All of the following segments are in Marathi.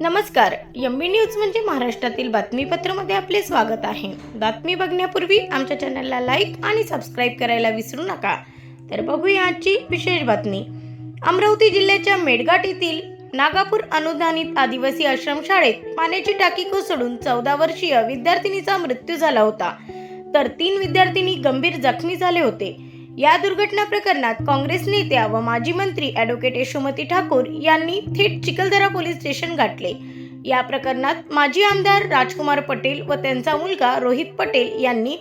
नमस्कार यम्बी न्यूज म्हणजे महाराष्ट्रातील बातमीपत्रामध्ये आपले स्वागत आहे. बातमी बघण्यापूर्वी आमच्या चॅनलला लाईक आणि सबस्क्राईब करायला विसरू नका. तर बघूया आजची विशेष बातमी. अमरावती जिल्ह्याच्या मेडघाट येथील नागापूर अनुदानित आदिवासी आश्रमशाळेत पाण्याची टाकी कोसळून चौदा वर्षीय विद्यार्थिनीचा मृत्यू झाला होता. तर तीन विद्यार्थिनी गंभीर जखमी झाले होते. या दुर्घटना प्रकरणात काँग्रेस नेत्या व माजी मंत्री ॲडव्होकेट यशोमती ठाकूर यांनी थेट चिखलदरा पोलीस स्टेशन गाठले. या प्रकरणात माजी आमदार राजकुमार पटेल व त्यांचा मुलगा रोहित पटेल यांनी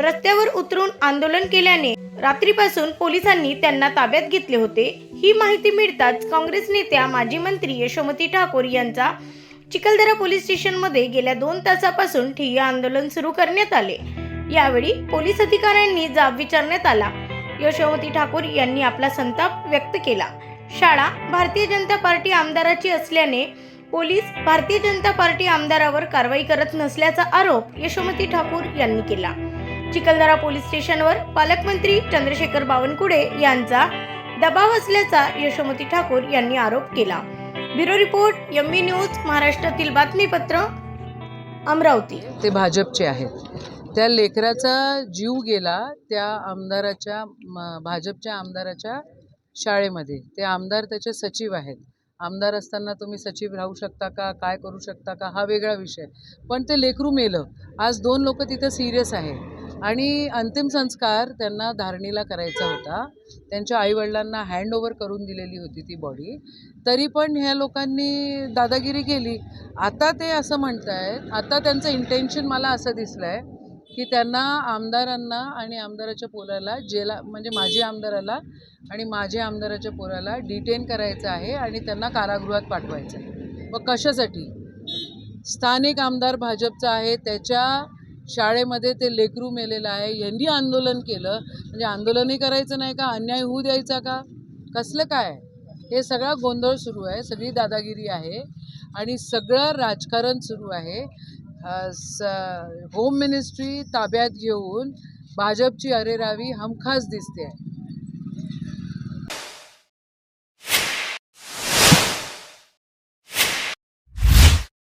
रस्त्यावर उतरून आंदोलन केल्याने रात्रीपासून पोलिसांनी त्यांना ताब्यात घेतले होते. ही माहिती मिळताच काँग्रेस नेत्या माजी मंत्री यशोमती ठाकूर यांचा चिखलदरा पोलीस स्टेशनमध्ये गेल्या दोन तासापासून ठिय्या आंदोलन सुरू करण्यात आले. यावेळी पोलीस अधिकाऱ्यांनी जाब विचारण्यात आला. यशोमती ठाकूर यांनी आपला संताप व्यक्त केला. शाळा भारतीय जनता पार्टी आमदाराची असल्याने पोलीस भारतीय जनता पार्टी आमदारावर कारवाई करत नसल्याचा आरोप यशोमती ठाकूर यांनी केला. चिखलदरा पोलीस स्टेशनवर पालकमंत्री चंद्रशेखर बावनकुळे यांचा दबाव असल्याचा यशोमती ठाकूर यांनी आरोप केला. ब्युरो रिपोर्ट एम न्यूज महाराष्ट्रातील बातमीपत्र अमरावती. ते भाजपचे आहेत. त्या लेकराचा जीव गेला त्या आमदाराच्या म- भाजपच्या आमदाराच्या शाळेमध्ये. ते आमदार त्याचे सचिव आहेत. आमदार असताना तुम्ही सचिव राहू शकता का काय करू शकता का हा वेगळा विषय. पण ते लेकरू मेलं. आज दोन लोक तिथं सिरियस आहे आणि अंतिम संस्कार त्यांना धारणीला करायचा होता. त्यांच्या आईवडिलांना हँड करून दिलेली होती ती बॉडी तरी पण ह्या लोकांनी दादागिरी केली. आता ते असं म्हणत आहेत आता त्यांचं इंटेन्शन मला असं दिसलं आहे की त्यांना आमदारांना आणि आमदाराच्या पोराला जेला म्हणजे माझी आमदाराला आणि माझ्या आमदाराच्या पोराला डिटेन करायचं आहे आणि त्यांना कारागृहात पाठवायचं आहे. व कशासाठी? स्थानिक आमदार भाजपचा आहे त्याच्या शाळेमध्ये ते लेकरू मेलेलं आहे यांनी आंदोलन केलं. म्हणजे आंदोलनही करायचं नाही का? अन्याय होऊ द्यायचा का? कसलं काय? हे सगळा गोंधळ सुरू आहे सगळी दादागिरी आहे आणि सगळं राजकारण सुरू आहे. स होम मिनिस्ट्री ताब्यात घेऊन भाजपची अरेरावी हमखास दिसते आहे.